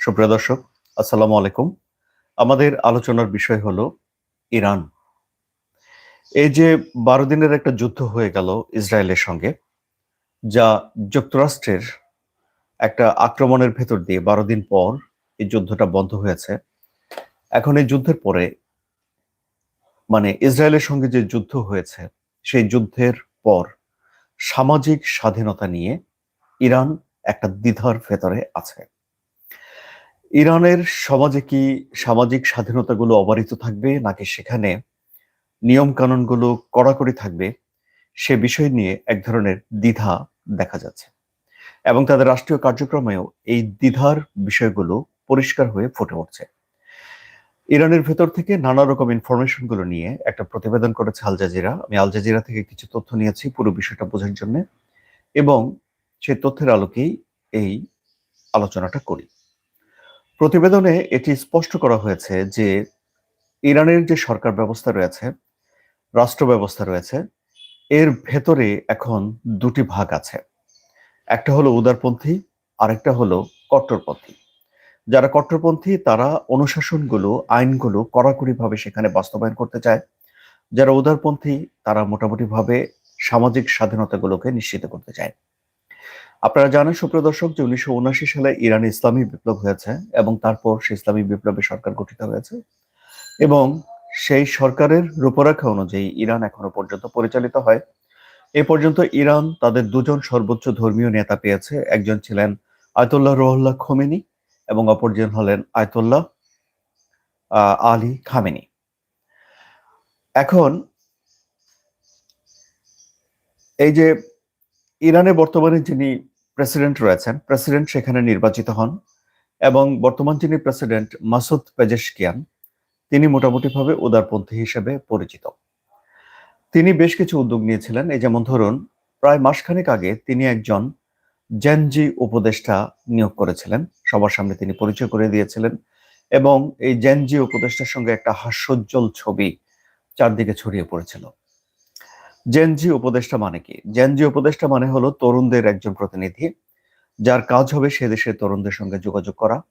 সুপ্রিয় দর্শক, আসসালামু আলাইকুম। আমাদের আলোচনার বিষয় হলো ইরান। এই যে বারো দিনের একটা যুদ্ধ হয়ে গেল ইসরায়েলের সঙ্গে, যা যুক্তরাষ্ট্রের একটা আক্রমণের ভেতর দিয়ে বারো দিন পর এই যুদ্ধটা বন্ধ হয়েছে। এখন এই যুদ্ধের পরে মানে ইসরায়েলের সঙ্গে যে যুদ্ধ হয়েছে, সেই যুদ্ধের পর সামাজিক স্বাধীনতা নিয়ে ইরান একটা দ্বিধার ভেতরে আছে। ইরানের সমাজে কি সামাজিক স্বাধীনতাগুলো অবারিত থাকবে, নাকি সেখানে নিয়ম কানুনগুলো কড়াকড়ি থাকবে? সে বিষয় নিয়ে এক ধরনের দ্বিধা দেখা যাচ্ছে। এবং তাদের রাষ্ট্রীয় কার্যক্রমেও এই দ্বিধার বিষয়গুলো পরিষ্কার হয়ে ফুটে উঠছে। ইরানের ভেতর থেকে নানা রকম ইনফরমেশনগুলো নিয়ে একটা প্রতিবেদন করেছে আল জাজিরা। আমি আল জাজিরা থেকে কিছু তথ্য নিয়েছি পুরো বিষয়টা বোঝার জন্য। এবং সেই তথ্যের আলোকেই এই আলোচনাটা করি। প্রতিবেদনে এটি স্পষ্ট করা হয়েছে যে ইরানের যে সরকার ব্যবস্থা রয়েছে, রাষ্ট্র ব্যবস্থা রয়েছে, এর ভেতরে এখন দুটি ভাগ আছে। একটা হলো উদারপন্থী, আরেকটা হলো কট্টরপন্থী। যারা কট্টরপন্থী, তারা অনুশাসনগুলো, আইনগুলো কড়াকড়িভাবে সেখানে বাস্তবায়ন করতে চায়। যারা উদারপন্থী, তারা মোটামুটিভাবে সামাজিক স্বাধীনতাগুলোকে নিশ্চিত করতে চায়। আপনারা জানেন, সুপ্রিয় দর্শক, যে উনিশশো উনআশি সালে ইরানে ইসলামী বিপ্লব হয়েছে এবং তারপর সে ইসলামী বিপ্লবের সরকার গঠিত হয়েছে এবং সেই সরকারের রূপরেখা অনুযায়ী ইরান এখনও পর্যন্ত পরিচালিত হয়। এ পর্যন্ত ইরান তাদের দুজন সর্বোচ্চ ধর্মীয় নেতা পেয়েছে। একজন ছিলেন আয়তুল্লাহ রোহুল্লাহ খোমেনি এবং অপরজন হলেন আয়তুল্লাহ আলী খামেনি। এখন এই যে ইরানে বর্তমানে যিনি প্রেসিডেন্ট রয়েছেন। প্রেসিডেন্ট সেখানে নির্বাচিত হন এবং বর্তমান যিনি প্রেসিডেন্ট মাসুদ পেজেশকিয়ান, তিনি মোটামুটিভাবে উদারপন্থী হিসেবে পরিচিত। তিনি বেশ কিছু উদ্যোগ নিয়েছিলেন। এই যেমন ধরুন, প্রায় মাসখানেক আগে তিনি একজন জেনজি উপদেষ্টা নিয়োগ করেছিলেন। সবার সামনে তিনি পরিচয় করে দিয়েছিলেন এবং এই জেনজি উপদেষ্টার সঙ্গে একটা হাস্যোজ্জ্বল ছবি চারদিকে ছড়িয়ে পড়েছিল। জেনজি উপদেষ্টা মানে কি? জেনজি উপদেষ্টা মানে হলো তরুণদের একজন প্রতিনিধি, যার কাজ হবে সে দেশের তরুণদের সঙ্গে যোগাযোগ করা।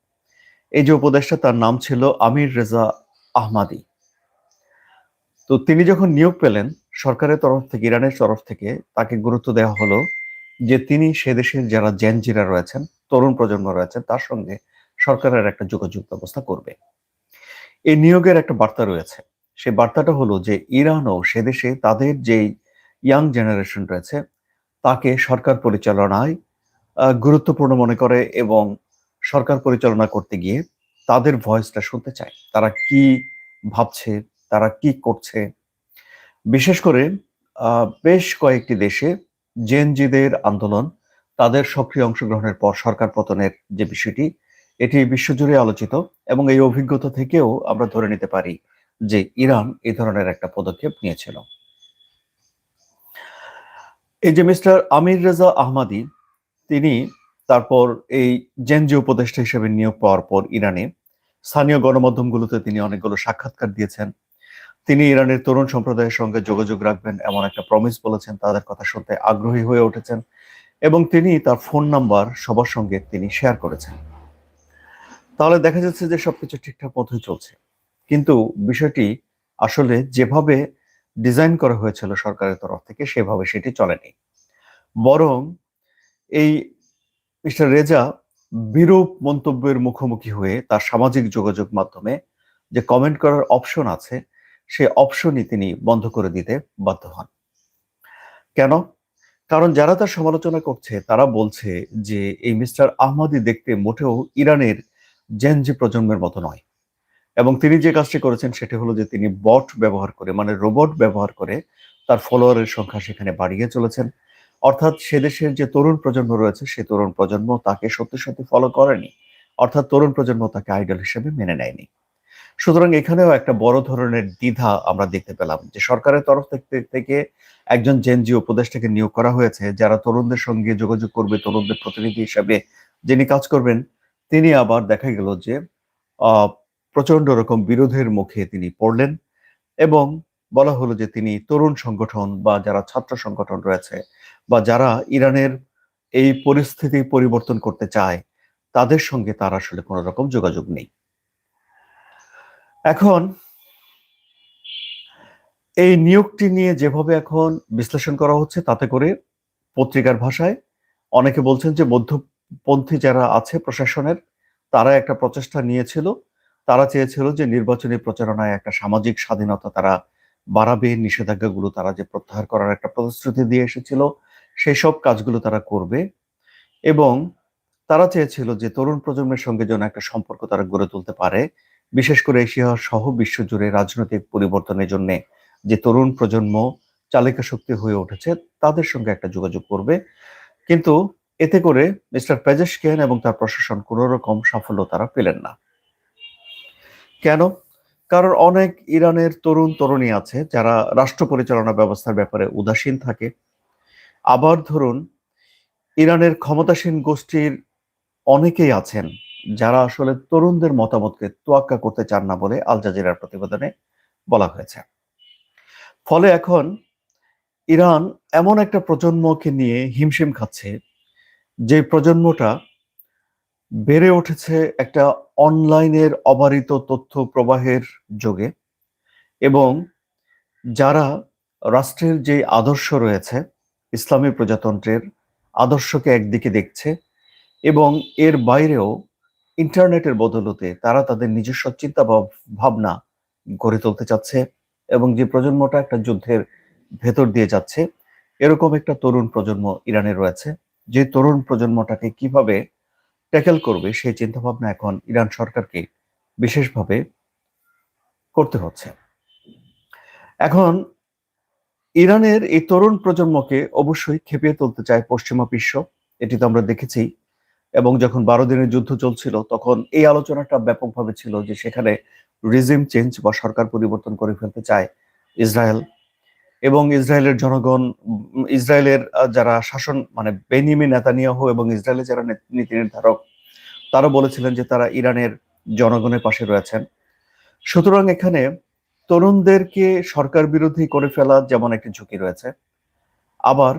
এই যে উপদেষ্টা, তার নাম ছিল আমির রেজা আহমাদি। তো তিনি যখন নিয়োগ পেলেন, সরকারের তরফ থেকে, ইরানের তরফ থেকে, তাকে গুরুত্ব দেওয়া হলো যে তিনি সে দেশের যারা জেনজিরা রয়েছেন, তরুণ প্রজন্ম রয়েছেন, তার সঙ্গে সরকারের একটা যোগাযোগ ব্যবস্থা করবে। এই নিয়োগের একটা বার্তা রয়েছে। সেই বার্তাটা হলো যে ইরানও সে দেশে তাদের যেই ইয়াং জেনারেশন রয়েছে, তাকে সরকার পরিচালনায় গুরুত্বপূর্ণ মনে করে এবং সরকার পরিচালনা করতে গিয়ে তাদের ভয়েসটা শুনতে চায়। তারা কি ভাবছে, তারা কি করছে? বিশেষ করে বেশ কয়েকটি দেশে জেনজিদের আন্দোলন, তাদের সক্রিয় অংশগ্রহণের পর সরকার পতনের যে বিষয়টি, এটি বিশ্বজুড়ে আলোচিত এবং এই অভিজ্ঞতা থেকেও আমরা ধরে নিতে পারি। যে ইরান এই ধরনের একটা পদক্ষেপ নিয়েছিল। এই যে মিস্টার আমির রেজা আহমাদি, তিনি তারপর এই জেনজি উপদেষ্টা হিসেবে নিয়োগ পাওয়ার পর ইরানে স্থানীয় গণমাধ্যমগুলোতে তিনি অনেকগুলো সাক্ষাৎকার দিয়েছেন। তিনি ইরানের তরুণ সম্প্রদায়ের সঙ্গে যোগাযোগ রাখবেন এমন একটা প্রমিস বলেছেন, তাদের কথা শুনতে আগ্রহী হয়ে উঠেছেন এবং তিনি তার ফোন নাম্বার সবার সঙ্গে তিনি শেয়ার করেছেন। তাহলে দেখা যাচ্ছে যে সবকিছু ঠিকঠাক মতোই চলছে। কিন্তু বিষয়টি আসলে যেভাবে ডিজাইন করা হয়েছিল সরকারের তরফ থেকে, সেভাবে সেটি চলেনি। বরং এই মিস্টার রেজা বিরূপ মন্তব্যের মুখোমুখি হয়ে তার সামাজিক যোগাযোগ মাধ্যমে যে কমেন্ট করার অপশন আছে, সে অপশনই তিনি বন্ধ করে দিতে বাধ্য হন। কেন? কারণ যারা তার সমালোচনা করছে, তারা বলছে যে, এই মিস্টার আহমাদি দেখতে মোটেও ইরানের জেনজি প্রজন্মের মতো নয়। এবং তিনি যে কাজটি করেছেন সেটি হলো যে তিনি বট ব্যবহার করে মানে রোবট ব্যবহার করে তার ফলোয়ারের সংখ্যা সেখানে বাড়িয়ে চলেছেন। অর্থাৎ সে দেশের যে তরুণ প্রজন্ম রয়েছে, সে তরুণ প্রজন্ম তাকে সত্যি সত্যি ফলো করেনি। অর্থাৎ তরুণ প্রজন্ম তাকে আইডল হিসেবে মেনে নেয়নি। সুতরাং এখানেও একটা বড় ধরনের দ্বিধা আমরা দেখতে পেলাম যে সরকারের তরফ থেকে একজন জেনজি উপদেষ্টাকে নিয়োগ করা হয়েছে, যারা তরুণদের সঙ্গে যোগাযোগ করবে, তরুণদের প্রতিনিধি হিসাবে যিনি কাজ করবেন, তিনি আবার দেখা গেল যে প্রচণ্ড রকম বিরোধের মুখে তিনি পড়লেন এবং বলা হলো যে তিনি তরুণ সংগঠন বা যারা ছাত্র সংগঠন রয়েছে বা যারা ইরানের এই পরিস্থিতি পরিবর্তন করতে চায়, তাদের সঙ্গে তার আসলে কোনো রকম যোগাযোগ নেই। এখন এই নিয়োগটি নিয়ে যেভাবে এখন বিশ্লেষণ করা হচ্ছে, তাতে করে পত্রিকার ভাষায় অনেকে বলছেন যে মধ্যপন্থী যারা আছে প্রশাসনের, তারা একটা প্রচেষ্টা নিয়েছিল তারা চেয়েছিল যে নির্বাচনী প্রচারণায় একটা সামাজিক স্বাধীনতা তারা বাড়াবে, নিষেধাজ্ঞাগুলো তারা যে প্রত্যাহার করার একটা প্রতিশ্রুতি দিয়ে এসেছিল সেই সব কাজগুলো তারা করবে এবং তারা চেয়েছিল যে তরুণ প্রজন্মের সঙ্গে যেন একটা সম্পর্ক তারা গড়ে তুলতে পারে। বিশেষ করে এশিয়া সহ বিশ্বজুড়ে রাজনৈতিক পরিবর্তনের জন্য যে তরুণ প্রজন্ম চালিকা শক্তি হয়ে উঠেছে, তাদের সঙ্গে একটা যোগাযোগ করবে। কিন্তু এতে করে মিস্টার পেজেশকেন এবং তার প্রশাসন কোনো রকম সাফল্য তারা পেলেন না। কেন? কারণ অনেক ইরানের তরুণ তরুণী আছে যারা রাষ্ট্র পরিচালনা ব্যবস্থার ব্যাপারে উদাসীন থাকে। আবার ধরুন, ইরানের ক্ষমতাসীন গোষ্ঠীর অনেকেই আছেন যারা আসলে তরুণদের মতামতকে তোয়াক্কা করতে চান না বলে আল জাজিরার প্রতিবেদনে বলা হয়েছে। ফলে এখন ইরান এমন একটা প্রজন্মকে নিয়ে হিমশিম খাচ্ছে যে প্রজন্মটা বেড়ে উঠেছে একটা অনলাইনের অবারিত তথ্য প্রবাহের যোগে এবং যারা রাষ্ট্রের যে আদর্শ রয়েছে, ইসলামী প্রজাতন্ত্রের আদর্শকে একদিকে দেখছে এবং এর বাইরেও ইন্টারনেটের বদলতে তারা তাদের নিজস্ব চিন্তা ভাবনা গড়ে তুলতে চাচ্ছে এবং যে প্রজন্মটা একটা যুদ্ধের ভেতর দিয়ে যাচ্ছে, এরকম একটা তরুণ প্রজন্ম ইরানে রয়েছে। যে তরুণ প্রজন্মটাকে কীভাবে ট্যাকেল করবে, সেই চিন্তাভাবনা এখন ইরান সরকারকে বিশেষভাবে করতে হচ্ছে। এখন ইরানের এই তরুণ প্রজন্মকে অবশ্যই খেপিয়ে তুলতে চায় পশ্চিমা বিশ্ব, এটি তো আমরা দেখেছি। এবং যখন বারো দিনের যুদ্ধ চলছিল, তখন এই আলোচনাটা ব্যাপকভাবে ছিল যে সেখানে রিজিম চেঞ্জ বা সরকার পরিবর্তন করে ফেলতে চায় ইসরায়েল। এবং ইসরায়েলের জনগণ, ইসরায়েলের যারা শাসন মানে বেনিমি নেতানিয়াহু এবং ইসরায়েলের যারা নীতি নির্ধারক, তারা বলেছিলেন যে তারা ইরানের জনগণের পাশে রয়েছেন। সুতরাং এখানে তরুণদেরকে সরকার বিরোধী করে ফেলা যেমন একটি ঝুঁকি রয়েছে, আবার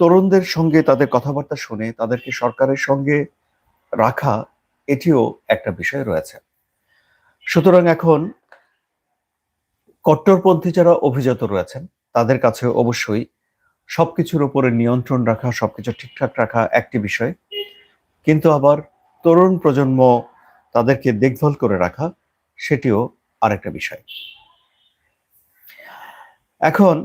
তরুণদের সঙ্গে তাদের কথাবার্তা শুনে তাদেরকে সরকারের সঙ্গে রাখা এটিও একটা বিষয় রয়েছে। সুতরাং এখন কট্টরপন্থী যারা অভিজাত রয়েছেন তাদের কাছে অবশ্যই সবকিছুর উপরে নিয়ন্ত্রণ রাখা, সবকিছু ঠিকঠাক রাখা একটি বিষয়। কিন্তু আবার তরুণ প্রজন্ম তাদেরকে দেখভাল করে রাখা, সেটিও আরেকটা বিষয়। এখন,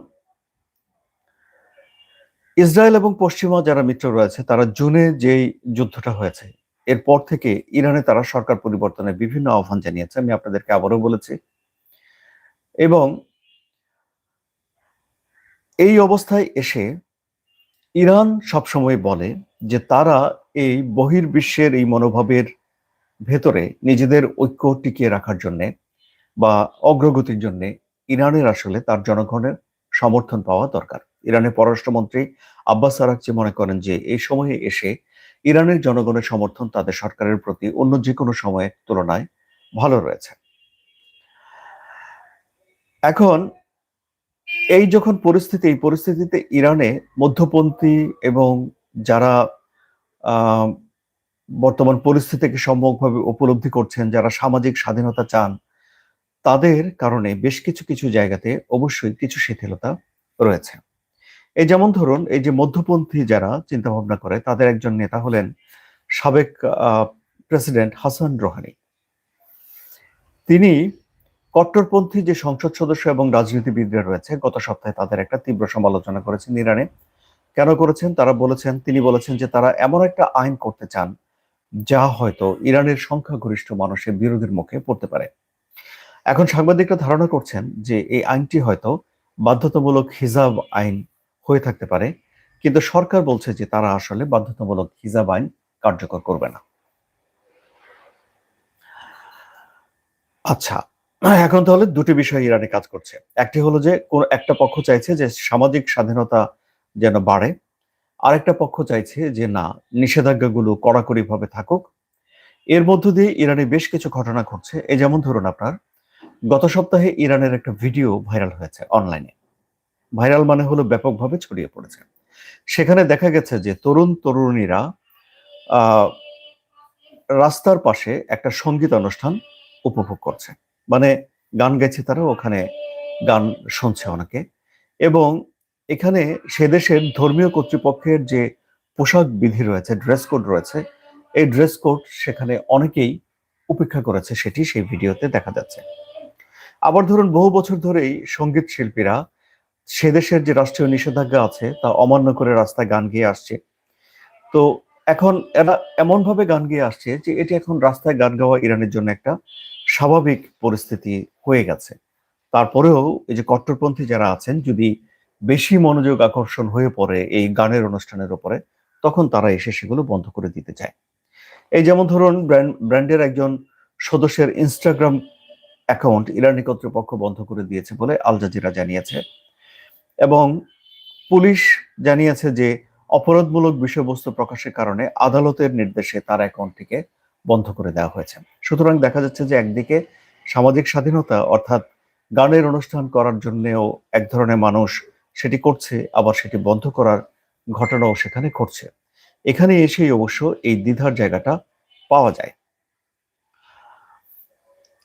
ইসরায়েল এবং পশ্চিমা যারা মিত্র রয়েছে, তারা জুনে যেই যুদ্ধটা হয়েছে, এরপর থেকে ইরানে তারা সরকার পরিবর্তনের বিভিন্ন আহ্বান জানিয়েছে, আমি আপনাদেরকে আবারও বলেছি। এবং এই অবস্থায় এসে ইরান সবসময় বলে যে তারা এই বহির্বিশ্বের এই মনোভাবের ভেতরে নিজেদের ঐক্য টিকিয়ে রাখার জন্য বা অগ্রগতির জন্য ইরানের আসলে তার জনগণের সমর্থন পাওয়া দরকার। ইরানের পররাষ্ট্রমন্ত্রী আব্বাস আরাকচি মনে করেন যে এই সময়ে এসে ইরানের জনগণের সমর্থন তাদের সরকারের প্রতি অন্য যে কোনো সময়ের তুলনায় ভালো রয়েছে। এখন এই যখন পরিস্থিতি, এই পরিস্থিতিতে ইরানে মধ্যপন্থী এবং যারা বর্তমান পরিস্থিতিকে সম্যকভাবে উপলব্ধি করছেন, যারা সামাজিক স্বাধীনতা চান, তাদের কারণে বেশ কিছু কিছু জায়গাতে অবশ্যই কিছু শিথিলতা রয়েছে। এই যেমন ধরুন, এই যে মধ্যপন্থী যারা চিন্তা ভাবনা করে, তাদের একজন নেতা হলেন সাবেক প্রেসিডেন্ট হাসান রোহানি। তিনি কট্টরপন্থী যে সংসদ সদস্য এবং রাজনীতিবিদরা রয়েছে, গত সপ্তাহে তাদের একটা তীব্র সমালোচনা করেছেন ইরানে। কেন করেছেন? তারা বলেছেন, তিনি বলেছেন যে তারা এমন একটা আইন করতে চান, যা হয়তো ইরানের সংখ্যাগরিষ্ঠ মানুষের বিরোধীর মুখে পড়তে পারে। এখন সাংবাদিকরা ধারণা করছেন যে এই আইনটি হয়তো বাধ্যতামূলক হিজাব আইন হয়ে থাকতে পারে, কিন্তু সরকার বলছে যে তারা আসলে বাধ্যতামূলক হিজাব আইন কার্যকর করবে না। আচ্ছা এখন তাহলে দুটি বিষয় ইরানে কাজ করছে। একটি হলো যে, কোন একটা পক্ষ চাইছে যে সামাজিক স্বাধীনতা যেন বাড়ে। আরেকটা পক্ষ চাইছে যে, না, নিষেধাজ্ঞাগুলো কড়াকড়ি ভাবে থাকুক। এর মধ্য দিয়ে ইরানে বেশ কিছু ঘটনা ঘটছে। এই যেমন ধরুন আপনার, গত সপ্তাহে ইরানের একটা ভিডিও ভাইরাল হয়েছে অনলাইনে। ভাইরাল মানে হলো ব্যাপকভাবে ছড়িয়ে পড়েছে। সেখানে দেখা গেছে যে, তরুণ তরুণীরা রাস্তার পাশে একটা সংগীত অনুষ্ঠান উপভোগ করছে। মানে গান গেছে তারা ওখানে গান শুনছে অনেকে। এবং এখানে সে দেশের ধর্মীয় কর্তৃপক্ষের যে পোশাক বিধি রয়েছে ড্রেস কোড রয়েছে, এই ড্রেস কোড সেখানে অনেকেই উপেক্ষা করেছে, সেটি সেই ভিডিওতে দেখা যাচ্ছে। আবার ধরুন, বহু বছর ধরেই সংগীত শিল্পীরা সে দেশের যে রাষ্ট্রীয় নিষেধাজ্ঞা আছে, তা অমান্য করে রাস্তায় গান গেয়ে আসছে। তো এখন এরা এমন ভাবে গান গেয়ে আসছে যে এটি এখন রাস্তায় গান গাওয়া ইরানের জন্য একটা স্বাভাবিক পরিস্থিতি হয়ে গেছে। তারপরেও এই যে কট্টরপন্থী যারা আছেন, যদি বেশি মনোযোগ আকর্ষণ হয়ে পড়ে এই গানের অনুষ্ঠানের উপরে, তখন তারা এসে সেগুলো বন্ধ করে দিতে চায়। এই যেমন ধরুন, ব্র্যান্ড, ব্র্যান্ডের একজন সদস্যের ইনস্টাগ্রাম অ্যাকাউন্ট ইরানি কর্তৃপক্ষ বন্ধ করে দিয়েছে বলে আল জাজিরা জানিয়েছে। এবং পুলিশ জানিয়েছে যে, অপরাধমূলক বিষয়বস্তু প্রকাশের কারণে আদালতের নির্দেশে তার অ্যাকাউন্টটিকে বন্ধ করে দেওয়া হয়েছে। সুতরাং দেখা যাচ্ছে যে একদিকে সামাজিক স্বাধীনতা, অর্থাৎ গানের অনুষ্ঠান করার জন্যেও এক ধরনের মানুষ সেটি করছে, আবার সেটি বন্ধ করার ঘটনাও সেখানে ঘটছে। এখানে এসেই অবশ্য এই দ্বিধার জায়গাটা পাওয়া যায়।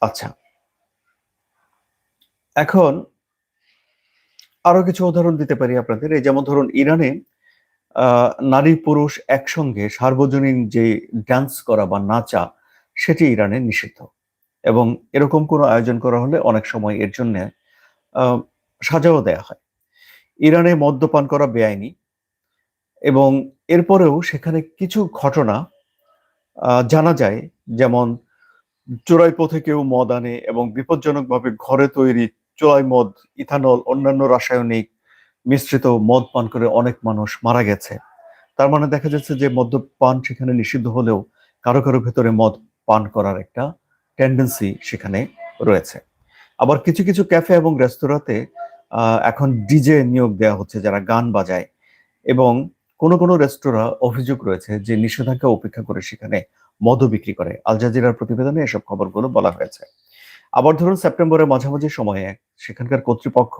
আচ্ছা। এখন আরও কিছু উদাহরণ দিতে পারি আপনাদের। এই যেমন ধরুন, ইরানে নারী পুরুষ একসঙ্গে সার্বজনীন যে ডান্স করা বা নাচা, সেটি ইরানে নিষিদ্ধ। এবং এরকম কোনো আয়োজন করা হলে অনেক সময় এর জন্য সাজাও দেয়া হয়। ইরানে মদ্যপান করা বেআইনি এবং এরপরেও সেখানে কিছু ঘটনা জানা যায়। যেমন, চোরাই পথে কেউ মদ আনে এবং বিপজ্জনকভাবে ঘরে তৈরি চোরাই মদ, ইথানল, অন্যান্য রাসায়নিক মিশ্রিত মদ পান করে অনেক মানুষ মারা গেছে। তার মানে দেখা যাচ্ছে যে মদ্যপান সেখানে নিষিদ্ধ হলেও কারও কারও ভেতরে মদ পান করার একটা টেন্ডেন্সি সেখানে রয়েছে। আবার কিছু কিছু ক্যাফে এবং রেস্তোরাঁতে এখন ডিজে নিয়োগ দেওয়া হচ্ছে যারা গান বাজায় এবং কোনো কোনো রেস্তোরাঁ অভিযোগ রয়েছে যে নিষেধাজ্ঞা উপেক্ষা করে সেখানে মদ বিক্রি করে। আল জাজিরার প্রতিবেদনে এসব খবরগুলো বলা হয়েছে। আবার ধরুন সেপ্টেম্বরের মাঝামাঝি সময়ে সেখানকার কর্তৃপক্ষ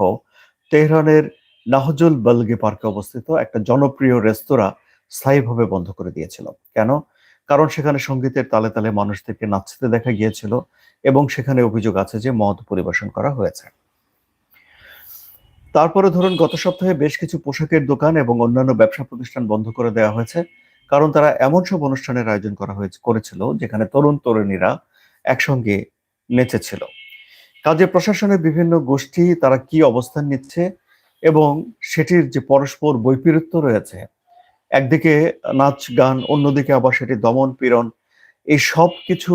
তেহরানের নাহজুল বলগে পার্কে অবস্থিত একটা জনপ্রিয় রেস্তোরাঁ স্থায়ীভাবে বন্ধ করে দিয়েছিল। কেন? কারণ সেখানে সঙ্গীতের তালে তালে মানুষদেরকে নাচতে দেখা গিয়েছিল এবং সেখানে অভিযোগ আছে যে মদ পরিবেশন করা হয়েছে। তারপরে ধরুন গত সপ্তাহে বেশ কিছু পোশাকের দোকান এবং অন্যান্য ব্যবসা প্রতিষ্ঠান বন্ধ করে দেওয়া হয়েছে, কারণ তারা এমন সব অনুষ্ঠানের আয়োজন করা হয়েছে, করেছিল যেখানে তরুণ তরুণীরা একসঙ্গে নেচেছিল। কাজে প্রশাসনের বিভিন্ন গোষ্ঠী তারা কি অবস্থান নিচ্ছে এবং সেটির যে পরস্পর বৈপরীত্য রয়েছে, একদিকে নাচ গান, অন্যদিকে আবার সেটি দমন পীড়ন, এই সব কিছু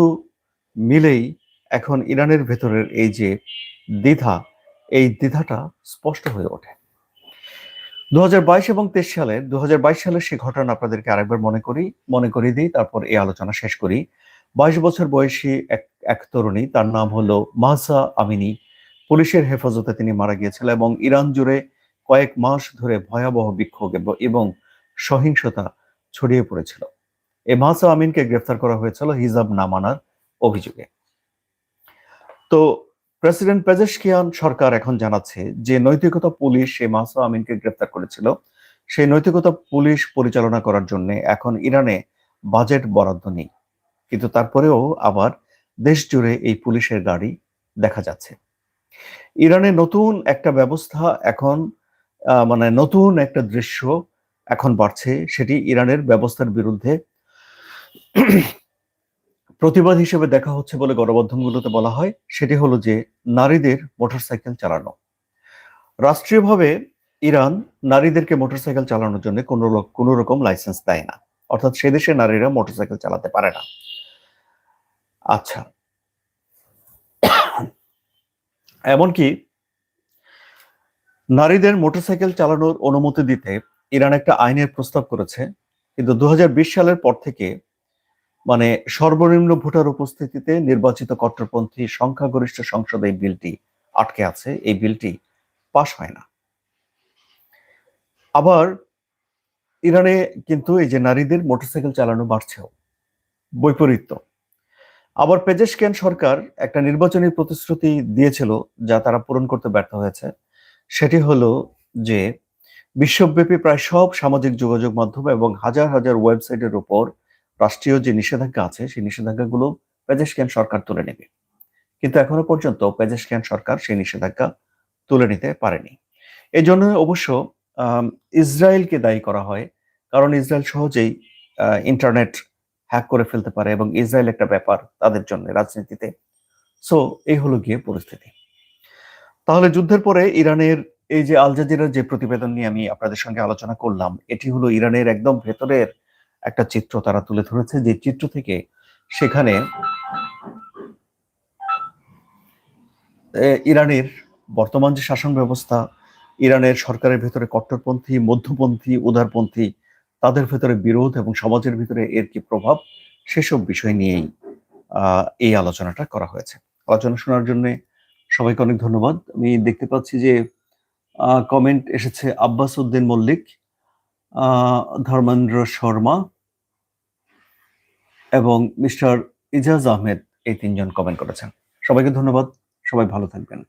মিলেই এখন ইরানের ভেতরের এই যে দ্বিধা, এই দ্বিধাটা স্পষ্ট হয়ে ওঠে। দু হাজার বাইশ এবং তেইশ সালের দু সালের সেই ঘটনা আপনাদেরকে আরেকবার মনে করি, মনে করিয়ে দিই, তারপর এই আলোচনা শেষ করি। বাইশ বছর বয়সী এক এক তরুণী, তার নাম হলো মাহসা আমিনী। পুলিশের হেফাজতে তিনি মারা গিয়েছিল এবং ইরান জুড়ে কয়েক মাস ধরে ভয়াবহ বিক্ষোভ এবং সহিংসতা ছড়িয়ে পড়েছিল। এই মাহসা আমিনকে গ্রেফতার করা হয়েছিল হিজাব না মানার অভিযোগে। তো প্রেসিডেন্ট পেজেশকিয়ান সরকার এখন জানাচ্ছে যে নৈতিকতা পুলিশ এই মাহসা আমিনকে গ্রেফতার করেছিল। সেই নৈতিকতা পুলিশ পরিচালনা করার জন্য এখন ইরানে বাজেট বরাদ্দ নেই। কিন্তু তারপরেও আবার দেশ জুড়ে এই পুলিশের গাড়ি দেখা যাচ্ছে। ইরানে নতুন একটা ব্যবস্থা এখন মানে নতুন একটা দৃশ্য এখন বাড়ছে। সেটি ইরানের ব্যবস্থার বিরুদ্ধে প্রতিবাদ হিসেবে দেখা হচ্ছে বলে গণমাধ্যমগুলোতে বলা হয়। সেটি হলো যে, নারীদের মোটরসাইকেল চালানো। রাষ্ট্রীয়ভাবে ইরান নারীদেরকে মোটরসাইকেল চালানোর জন্য কোনো কোনো রকম লাইসেন্স দেয় না। অর্থাৎ সে দেশে নারীরা মোটরসাইকেল চালাতে পারে না। আচ্ছা। এমনকি নারীদের মোটরসাইকেল চালানোর অনুমতি দিতে ইরান একটা আইনের প্রস্তাব করেছে। কিন্তু দু হাজার বিশ সালের পর থেকে মানে সর্বনিম্ন ভোটার উপস্থিতিতে নির্বাচিত কট্টরপন্থী সংখ্যাগরিষ্ঠ সংসদে এই বিলটি আটকে আছে। এই বিলটি পাশ হয় না। আবার ইরানে কিন্তু এই যে নারীদের মোটরসাইকেল চালানো বাড়ছেও, বৈপরীত্য। আবার পেজেশকেন সরকার একটা নির্বাচনী প্রতিশ্রুতি দিয়েছিল যা তারা পূরণ করতে ব্যর্থ হয়েছে। সেটি হলো যে বিশ্বব্যাপী প্রায় সব সামাজিক যোগাযোগ মাধ্যম এবং হাজার হাজার ওয়েবসাইটের উপর রাষ্ট্রীয় যে নিষেধাজ্ঞা আছে, সেই নিষেধাজ্ঞাগুলো পেজেশকিয়ান সরকার তুলে নেবে। কিন্তু এখনও পর্যন্ত পেজেশকিয়ান সরকার সেই নিষেধাজ্ঞা তুলে নিতে পারেনি। এই জন্য অবশ্য ইসরায়েলকে দায়ী করা হয়, কারণ ইসরায়েল সহজেই ইন্টারনেট হ্যাক করে ফেলতে পারে এবং ইসরায়েল একটা ব্যাপার তাদের জন্য রাজনীতিতে। সো, এই হলো গিয়ে পরিস্থিতি। তাহলে যুদ্ধের পরে ইরানের এই যে আল জাজিরার যে প্রতিবেদন নিয়ে আমি আপনাদের সঙ্গে আলোচনা করলাম, এটি হলো ইরানের একদম ভেতরের একটা চিত্র তারা তুলে ধরেছে, যে চিত্র থেকে সেখানে ইরানের বর্তমান যে শাসন ব্যবস্থা, ইরানের সরকারের ভেতরে কট্টরপন্থী, মধ্যপন্থী, উদারপন্থী, তাদের ভেতরে বিরোধ এবং সমাজের ভিতরে এর কি প্রভাব, সেসব বিষয় নিয়েই এই আলোচনাটা করা হয়েছে। আলোচনা শোনার জন্য সবাইকে অনেক ধন্যবাদ। আমি দেখতে পাচ্ছি যে কমেন্ট এসেছে আব্বাস উদ্দিন মল্লিক ধর্মেন্দ্র শর্মা এবং মিস্টার ইজাজ আহমেদ এই তিনজন কমেন্ট করেছেন। সবাইকে ধন্যবাদ। সবাই ভালো থাকবেন।